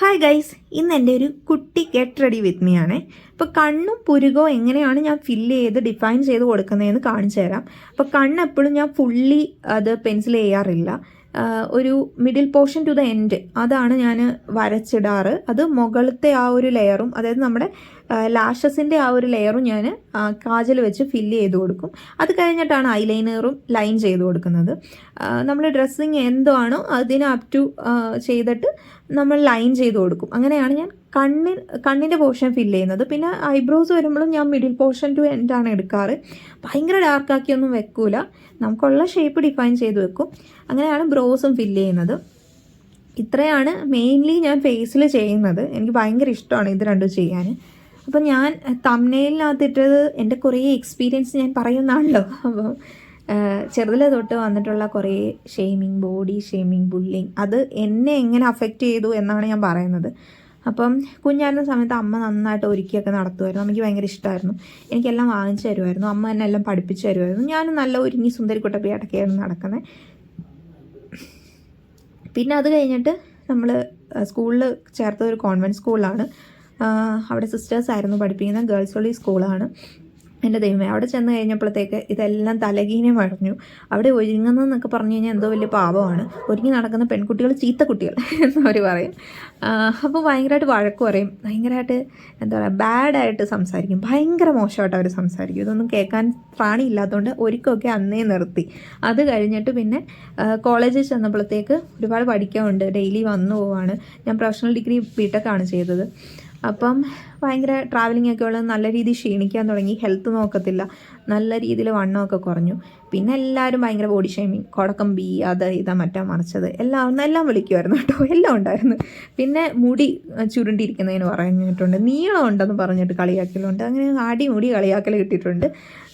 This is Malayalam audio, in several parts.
ഹായ് ഗൈസ് ഇന്ന് എന്റെ ഒരു കുട്ടി ഗെറ്റ് റെഡി വിത്ത് മീ ആണ്. ഇപ്പോൾ കണ്ണും പുരുകോ എങ്ങനെയാണ് ഞാൻ ഫില്ല് ചെയ്ത് ഡിഫൈൻ ചെയ്ത് കൊടുക്കുന്നതെന്ന് കാണിച്ചു തരാം. അപ്പോൾ കണ്ണ് എപ്പോഴും ഞാൻ ഫുള്ളി അത് പെൻസിൽ ചെയ്യാറില്ല. ഒരു middle portion to the end അതാണ് ഞാൻ വരച്ചിടാറ്. അത് മുകളിലത്തെ ആ ഒരു ലെയറും അതായത് നമ്മുടെ ലാഷസിന്റെ ആ ഒരു ലെയറും ഞാൻ കാജൽ വെച്ച് ഫില്ല് ചെയ്ത് കൊടുക്കും. അത് കഴിഞ്ഞിട്ടാണ് ഐലൈനറും ലൈൻ ചെയ്ത് കൊടുക്കുന്നത്. നമ്മൾ ഡ്രസ്സിങ് എന്തോ ആണോ അതിന് അപ് ടു ചെയ്തിട്ട് നമ്മൾ ലൈൻ ചെയ്ത് കൊടുക്കും. അങ്ങനെയാണ് ഞാൻ കണ്ണിൻ കണ്ണിന്റെ പോർഷൻ ഫില്ല് ചെയ്യുന്നത്. പിന്നെ ഐബ്രോസ് വരുമ്പോഴും ഞാൻ മിഡിൽ പോർഷൻ ടു എൻഡാണ് എടുക്കാറ്. ഭയങ്കര ഡാർക്കാക്കിയൊന്നും വെക്കൂല. നമുക്കുള്ള ഷേപ്പ് ഡിഫൈൻ ചെയ്ത് വെക്കും. അങ്ങനെയാണ് ബ്രോസും ഫില്ല് ചെയ്യുന്നത്. ഇത്രയാണ് മെയിൻലി ഞാൻ ഫേസിൽ ചെയ്യുന്നത്. എനിക്ക് ഭയങ്കര ഇഷ്ടമാണ് ഇത് രണ്ടും ചെയ്യാൻ. അപ്പം ഞാൻ തമ്മനയിലിനകത്തിട്ടത് എന്റെ കുറേ എക്സ്പീരിയൻസ് ഞാൻ പറയുന്നതാണല്ലോ അപ്പം ചെറുതിലെ തൊട്ട് വന്നിട്ടുള്ള കുറേ ഷെയ്മിങ് ബോഡി ഷെയ്മിങ് ബുള്ളിങ് അത് എന്നെ എങ്ങനെ അഫക്റ്റ് ചെയ്തു എന്നാണ് ഞാൻ പറയുന്നത്. അപ്പം കുഞ്ഞായിരുന്ന സമയത്ത് അമ്മ നന്നായിട്ട് ഒരുക്കിയൊക്കെ നടത്തുമായിരുന്നു. അമ്മയ്ക്ക് ഭയങ്കര ഇഷ്ടമായിരുന്നു എനിക്കെല്ലാം വാങ്ങിച്ചു തരുമായിരുന്നു. അമ്മ എന്നെ എല്ലാം പഠിപ്പിച്ചു തരുമായിരുന്നു. ഞാനും നല്ല ഒരുങ്ങി സുന്ദരി കുട്ടപ്പിയായിട്ടൊക്കെയായിരുന്നു നടക്കുന്നത് പിന്നെ അത് കഴിഞ്ഞിട്ട് നമ്മൾ സ്കൂളിൽ ചേർത്ത ഒരു കോൺവെന്റ് സ്കൂളിലാണ് അവിടെ സിസ്റ്റേഴ്സ് ആയിരുന്നു പഠിപ്പിക്കുന്ന ഗേൾസ് ഒളി സ്കൂളാണ് എന്റെ ദൈവമേ അവിടെ ചെന്ന് കഴിഞ്ഞപ്പോഴത്തേക്ക് ഇതെല്ലാം തലകീനെ മറിഞ്ഞു. അവിടെ ഒരുങ്ങുന്നതെന്നൊക്കെ പറഞ്ഞു കഴിഞ്ഞാൽ എന്തോ വലിയ പാപമാണ്. ഒരുങ്ങി നടക്കുന്ന പെൺകുട്ടികൾ ചീത്ത കുട്ടികൾ എന്നവർ പറയും. അപ്പോൾ ഭയങ്കരമായിട്ട് വഴക്ക് പറയും. ഭയങ്കരമായിട്ട് എന്താ പറയുക ബാഡായിട്ട് സംസാരിക്കും. ഭയങ്കര മോശമായിട്ട് അവർ സംസാരിക്കും. ഇതൊന്നും കേൾക്കാൻ പ്രാണിയില്ലാത്തതുകൊണ്ട് ഒരിക്കലൊക്കെ അന്നേ നിർത്തി. അത് കഴിഞ്ഞിട്ട് പിന്നെ കോളേജിൽ ചെന്നപ്പോഴത്തേക്ക് ഒരുപാട് പഠിക്കാനുണ്ട്. ഡെയിലി വന്നു പോവാണ്. ഞാൻ പ്രൊഫഷണൽ ഡിഗ്രി ബിടെക്കാണ് ചെയ്തത്. അപ്പം ഭയങ്കര ട്രാവലിംഗ് ഒക്കെ ഉള്ളത് നല്ല രീതിയിൽ ക്ഷീണിക്കാൻ തുടങ്ങി. ഹെൽത്ത് നോക്കത്തില്ല. നല്ല രീതിയിൽ വണ്ണമൊക്കെ കുറഞ്ഞു. പിന്നെ എല്ലാവരും ഭയങ്കര ബോഡി ഷെയ്മിങ് കൊടക്കം ബി അത് ഇതാ മറ്റാ മറിച്ചത്. എല്ലാം എല്ലാം വിളിക്കുമായിരുന്നു കേട്ടോ. എല്ലാം ഉണ്ടായിരുന്നു. പിന്നെ മുടി ചുരുണ്ടിരിക്കുന്നതിന് പറഞ്ഞിട്ടുണ്ട്. നീളം ഉണ്ടെന്ന് പറഞ്ഞിട്ട് കളിയാക്കലുണ്ട്. അങ്ങനെ ആടി മുടി കളിയാക്കൽ കിട്ടിയിട്ടുണ്ട്.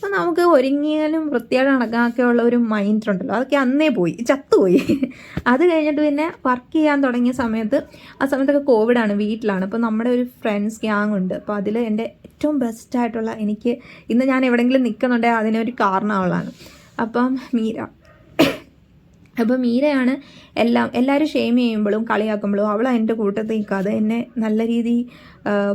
നമുക്ക് ഒരുങ്ങിയാലും വൃത്തിയായിട്ട് നടക്കാനൊക്കെ ഉള്ള ഒരു മൈൻഡ് ഉണ്ടല്ലോ. അതൊക്കെ അന്നേ പോയി. ചത്തുപോയി. അത് കഴിഞ്ഞിട്ട് പിന്നെ വർക്ക് ചെയ്യാൻ തുടങ്ങിയ സമയത്ത് ആ സമയത്തൊക്കെ കോവിഡാണ് വീട്ടിലാണ്. അപ്പോൾ നമ്മുടെ ഒരു ഫ്രണ്ട്സ് ഗ്യാങ് ഉണ്ട്. അപ്പോൾ അതിൽ എന്റെ ഏറ്റവും ബെസ്റ്റായിട്ടുള്ള എനിക്ക് ഇന്ന് ഞാൻ എവിടെയെങ്കിലും നിൽക്കുന്നുണ്ടെങ്കിൽ അതിനൊരു കാരണം അവളാണ് അപ്പം മീര. അപ്പം മീരയാണ് എല്ലാം എല്ലാവരും ഷെയിം ചെയ്യുമ്പോഴും കളിയാക്കുമ്പോഴും അവൾ എന്റെ കൂട്ടത്തിൽ നിൽക്കാതെ എന്നെ നല്ല രീതിയിൽ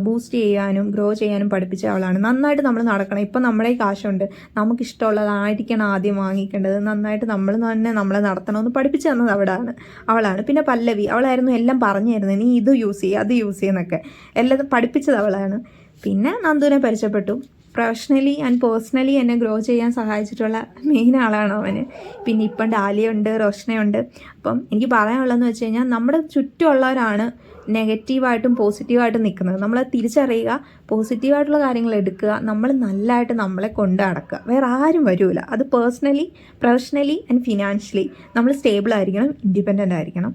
ബൂസ്റ്റ് ചെയ്യാനും ഗ്രോ ചെയ്യാനും പഠിപ്പിച്ച ആളാണ് നന്നായിട്ട് നമ്മൾ നടക്കണം. ഇപ്പം നമ്മളെ കാശുണ്ട്. നമുക്കിഷ്ടമുള്ളതായിരിക്കണം ആദ്യം വാങ്ങിക്കേണ്ടത്. നന്നായിട്ട് നമ്മൾ തന്നെ നമ്മളെ നടത്തണമെന്ന് പഠിപ്പിച്ചു തന്നത് അവിടെയാണ് അവളാണ്. പിന്നെ പല്ലവി. അവളായിരുന്നു എല്ലാം പറഞ്ഞു തരുന്നത് നീ ഇത് യൂസ് ചെയ്യുക അത് യൂസ് ചെയ്യുന്നൊക്കെ എല്ലാം പഠിപ്പിച്ചത് അവളാണ്. പിന്നെ നന്ദുവിനെ പരിചയപ്പെട്ടു. പ്രൊഫഷണലി ആൻഡ് പേഴ്സണലി എന്നെ ഗ്രോ ചെയ്യാൻ സഹായിച്ചിട്ടുള്ള മെയിൻ ആളാണ് അവന്. പിന്നെ ഇപ്പം ഡാലിയുണ്ട് റോഷനയുണ്ട്. അപ്പം എനിക്ക് പറയാനുള്ളതെന്ന് വെച്ച് കഴിഞ്ഞാൽ നമ്മുടെ ചുറ്റുമുള്ളവരാണ് നെഗറ്റീവായിട്ടും പോസിറ്റീവായിട്ടും നിൽക്കുന്നത്. നമ്മൾ തിരിച്ചറിയുക പോസിറ്റീവായിട്ടുള്ള കാര്യങ്ങൾ എടുക്കുക നമ്മൾ നല്ലതായിട്ട് നമ്മളെ കൊണ്ട് നടക്കുക. വേറെ ആരും വരില്ല അത് പേഴ്സണലി പ്രൊഫഷണലി ആൻഡ് ഫിനാൻഷ്യലി നമ്മൾ സ്റ്റേബിൾ ആയിരിക്കണം ഇൻഡിപെൻഡന്റ് ആയിരിക്കണം.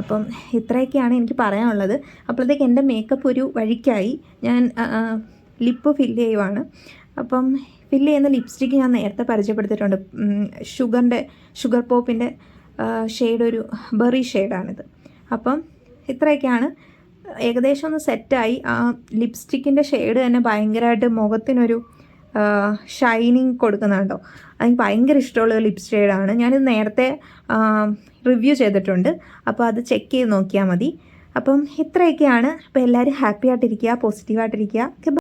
അപ്പം ഇത്രയൊക്കെയാണ് എനിക്ക് പറയാനുള്ളത്. അപ്പോഴത്തേക്ക് എന്റെ മേക്കപ്പ് ഒരു വഴിക്കായി. ഞാൻ ലിപ്പ് ഫില്ല് ചെയ്യുവാണ്. അപ്പം ഫില്ല് ചെയ്യുന്ന ലിപ്സ്റ്റിക്ക് ഞാൻ നേരത്തെ പരിചയപ്പെടുത്തിയിട്ടുണ്ട്. ഷുഗറിന്റെ ഷുഗർ പോപ്പിന്റെ ഷെയ്ഡ് ഒരു ബെറി ഷെയ്ഡാണിത്. അപ്പം ഇത്രയൊക്കെയാണ്. ഏകദേശം ഒന്ന് സെറ്റായി. ആ ലിപ്സ്റ്റിക്കിന്റെ ഷെയ്ഡ് തന്നെ ഭയങ്കരമായിട്ട് മുഖത്തിനൊരു ഷൈനിങ് കൊടുക്കുന്നുണ്ടോ. എനിക്ക് ഭയങ്കര ഇഷ്ടമുള്ള ലിപ് ഷെയ്ഡാണ്. ഞാനിത് നേരത്തെ റിവ്യൂ ചെയ്തിട്ടുണ്ട്. അപ്പോൾ അത് ചെക്ക് ചെയ്ത് നോക്കിയാൽ മതി. അപ്പം ഇത്രയൊക്കെയാണ്. അപ്പോൾ എല്ലാവരും ഹാപ്പി ആയിട്ടിരിക്കുക പോസിറ്റീവായിട്ടിരിക്കുക.